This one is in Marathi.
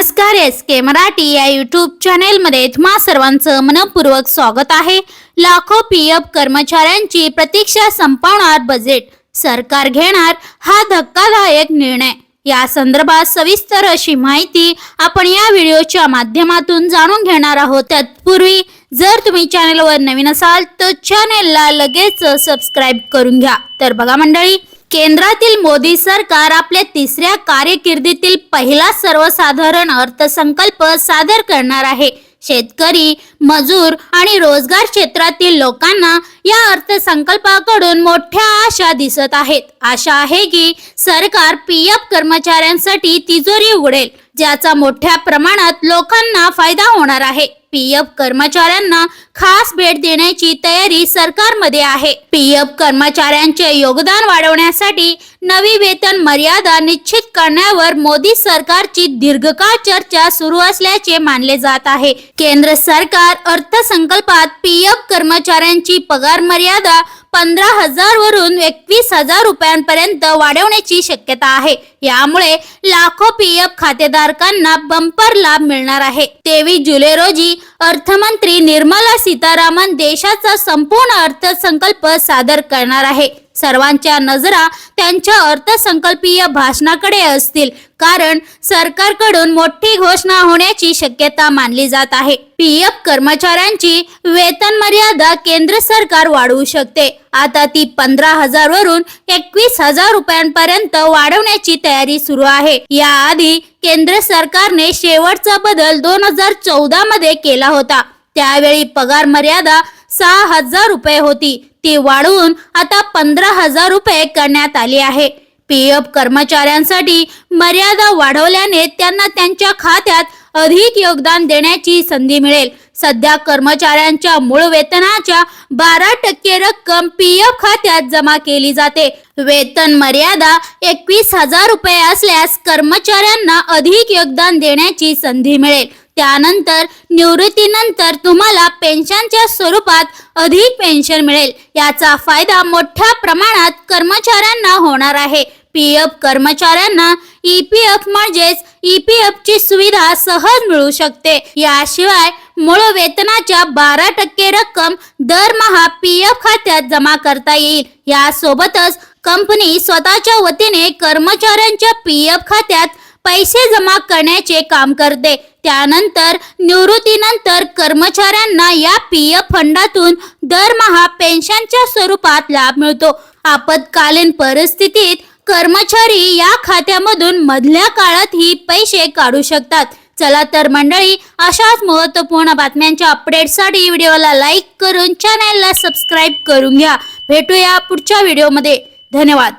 नमस्कार एस के मराठी या युट्यूब चॅनेलमध्ये तुम्हा सर्वांचं मनपूर्वक स्वागत आहे. लाखो पी एफ कर्मचाऱ्यांची प्रतीक्षा संपवणार बजेट सरकार घेणार हा धक्कादायक निर्णय. या संदर्भात सविस्तर अशी माहिती आपण या व्हिडिओच्या माध्यमातून जाणून घेणार आहोत. तत्पूर्वी जर तुम्ही चॅनेलवर नवीन असाल तर चॅनेलला लगेच सबस्क्राईब करून घ्या. तर बघा मंडळी केंद्रातील मोदी सरकार आपल्या तिसऱ्या कार्यकिर्दीतील पहिला सर्वसाधारण अर्थसंकल्प सादर करणार आहे. शेतकरी मजूर आणि रोजगार क्षेत्रातील लोकांना या अर्थसंकल्पाकडून मोठ्या आशा दिसत आहेत. आशा आहे की सरकार पी एफ कर्मचाऱ्यांसाठी तिजोरी उघडेल. ज्याचा मोठ्या प्रमाणात लोकांना फायदा होणार आहे. पी एफ कर्मचाऱ्यांना खास भेट देण्याची तयारी सरकारमध्ये आहे. पी एफ कर्मचाऱ्यांचे योगदान वाढवण्यासाठी नवी वेतन मर्यादा निश्चित करण्यावर मोदी सरकारची दीर्घकाळ चर्चा सुरू असल्याचे मानले जात आहे. केंद्र सरकार अर्थसंकल्पात पी एफ कर्मचाऱ्यांची पगार मर्यादा पंधरा हजार वरून एकवीस हजार रुपयांपर्यंत वाढवण्याची शक्यता आहे. यामुळे लाखो पी एफ खातेधारकांना बंपर लाभ मिळणार आहे. तेवीस जुलै रोजी अर्थमंत्री निर्मला सीतारामन देशाचा संपूर्ण अर्थसंकल्प सादर करणार आहे. सर्वांच्या नजरा त्यांच्या अर्थसंकल्पीय भाषणाकडे असतील कारण सरकारकडून मोठी घोषणा होण्याची शक्यता मानली जात आहे. पी एफ कर्मचाऱ्यांची वेतन मर्यादा केंद्र सरकार वाढवू शकते. आता ती पंधरा हजार वरून एकवीस हजार रुपयांपर्यंत वाढवण्याची तयारी सुरू आहे. याआधी केंद्र सरकारने शेवटचा बदल दोन हजार चौदा मध्ये केला होता. त्यावेळी पगार मर्यादा सहा हजार रुपये होती. ती वाढवून आता पंधरा हजार रुपये करण्यात आली आहे. पी एफ कर्मचाऱ्यांसाठी मर्यादा वाढवल्याने त्यांना त्यांच्या खात्यात अधिक योगदान देण्याची संधी मिळेल. सध्या कर्मचाऱ्यांच्या मूळ वेतनाच्या बारा टक्के रक्कम पी एफ खात्यात जमा केली जाते. वेतन मर्यादा एकवीस हजार रुपये असल्यास कर्मचाऱ्यांना अधिक योगदान देण्याची संधी मिळेल. त्यानंतर निवृत्तीनंतर तुम्हाला पेन्शनच्या स्वरूपात अधिक पेन्शन मिळेल. याचा फायदा मोठ्या प्रमाणात कर्मचाऱ्यांना होणार आहे. पी एफ कर्मचाऱ्यांना ई पी एफ म्हणजेच ई पी एफ ची सुविधा सहज मिळू शकते. याशिवाय मूळ वेतनाच्या बारा टक्के रक्कम दरमहा पी एफ खात्यात जमा करता येईल. यासोबतच कंपनी स्वतःच्या वतीने कर्मचाऱ्यांच्या पी एफ खात्यात पैसे जमा करण्याचे काम करते. त्यानंतर निवृत्तीनंतर कर्मचाऱ्यांना या पी एफ फंडातून दरमहा पेन्शनच्या स्वरूपात लाभ मिळतो. आपत्कालीन परिस्थितीत कर्मचारी या खात्यामधून मधल्या काळातही पैसे काढू शकतात. चला तर मंडळी अशाच महत्त्वपूर्ण बातम्यांच्या अपडेटसाठी व्हिडिओला लाईक करून चॅनलला सबस्क्राईब करून घ्या. भेटूया पुढच्या व्हिडिओमध्ये. धन्यवाद.